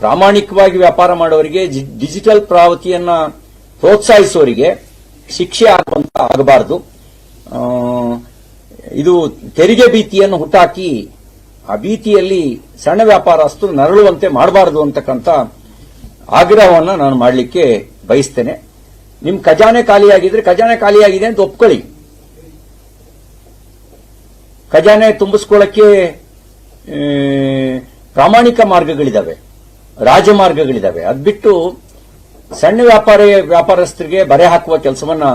ಪ್ರಾಮಾಣಿಕವಾಗಿ ವ್ಯಾಪಾರ ಮಾಡೋರಿಗೆ ಡಿಜಿಟಲ್ ಪ್ರಾವತಿಯನ್ನ ಪ್ರೋತ್ಸಾಹಿಸುವವರಿಗೆ ಶಿಕ್ಷೆ ಆಗುವಂತ ಆಗಬಾರದು. ಇದು ತೆರಿಗೆ ಭೀತಿಯನ್ನು ಹುಟ್ಟಾಕಿ ಆ ಭೀತಿಯಲ್ಲಿ ಸಣ್ಣ ವ್ಯಾಪಾರಸ್ಥರು ನರಳುವಂತೆ ಮಾಡಬಾರದು ಅಂತಕ್ಕಂಥ ಆಗ್ರಹವನ್ನ ನಾನು ಮಾಡಲಿಕ್ಕೆ ಬಯಸ್ತೇನೆ. ನಿಮ್ ಖಜಾನೆ ಖಾಲಿಯಾಗಿದ್ರೆ ಖಜಾನೆ ಖಾಲಿಯಾಗಿದೆ ಅಂತ ಒಪ್ಕೊಳ್ಳಿ. ಖಜಾನೆ ತುಂಬಿಸ್ಕೊಳ್ಳಕ್ಕೆ ಪ್ರಾಮಾಣಿಕ ಮಾರ್ಗಗಳಿದಾವೆ. ರಾಜಮಾರ್ಗಗಳಿದಾವೆ. ಅದು ಬಿಟ್ಟು ಸಣ್ಣ ವ್ಯಾಪಾರ, ವ್ಯಾಪಾರಸ್ಥರಿಗೆ ಬರೆ ಹಾಕುವ ಕೆಲಸವನ್ನ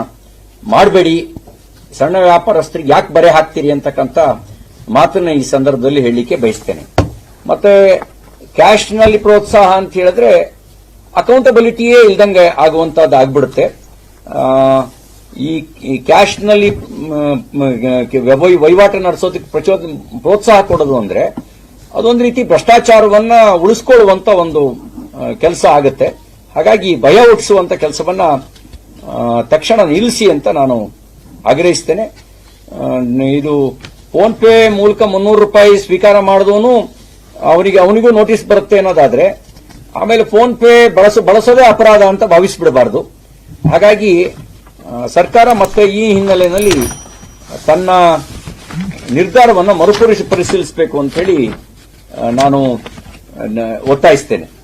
ಮಾಡಬೇಡಿ. ಸಣ್ಣ ವ್ಯಾಪಾರಸ್ಥರಿಗೆ ಯಾಕೆ ಬರೆ ಹಾಕ್ತೀರಿ ಅಂತಕ್ಕಂಥ ಮಾತನ್ನ ಈ ಸಂದರ್ಭದಲ್ಲಿ ಹೇಳಲಿಕ್ಕೆ ಬಯಸ್ತೇನೆ. ಮತ್ತೆ ಕ್ಯಾಶ್ನಲ್ಲಿ ಪ್ರೋತ್ಸಾಹ ಅಂತ ಹೇಳಿದ್ರೆ ಅಕೌಂಟಬಿಲಿಟಿಯೇ ಇಲ್ದಂಗೆ ಆಗುವಂತಹದ್ದು ಆಗ್ಬಿಡುತ್ತೆ. ಈ ಕ್ಯಾಶ್ನಲ್ಲಿ ವಹಿವಾಟು ನಡೆಸೋದಕ್ಕೆ ಪ್ರಚೋದ, ಪ್ರೋತ್ಸಾಹ ಕೊಡೋದು ಅಂದ್ರೆ ಅದೊಂದು ರೀತಿ ಭ್ರಷ್ಟಾಚಾರವನ್ನ ಉಳಿಸ್ಕೊಳ್ಳುವಂತ ಒಂದು ಕೆಲಸ ಆಗುತ್ತೆ. ಹಾಗಾಗಿ ಭಯ ಹುಟ್ಟಿಸುವಂತ ಕೆಲಸವನ್ನ ತಕ್ಷಣ ನಿಲ್ಲಿಸಿ ಅಂತ ನಾನು ಆಗ್ರಹಿಸ್ತೇನೆ. ಇದು ಫೋನ್ ಪೇ ಮೂಲಕ ಮುನ್ನೂರು ರೂಪಾಯಿ ಸ್ವೀಕಾರ ಮಾಡಿದವನು ಅವನಿಗೆ ಅವನಿಗೂ ನೋಟಿಸ್ ಬರುತ್ತೆ ಅನ್ನೋದಾದ್ರೆ, ಆಮೇಲೆ ಫೋನ್ ಪೇ ಬಳಸ, ಬಳಸೋದೇ ಅಪರಾಧ ಅಂತ ಭಾವಿಸ್ಬಿಡಬಾರ್ದು. ಹಾಗಾಗಿ ಸರ್ಕಾರ ಮತ್ತೆ ಈ ಹಿನ್ನೆಲೆಯಲ್ಲಿ ತನ್ನ ನಿರ್ಧಾರವನ್ನು ಮರುಪರಿಶೀಲಿಸಬೇಕು ಅಂತ ಹೇಳಿ ನಾನು ಒತ್ತಾಯಿಸ್ತೇನೆ.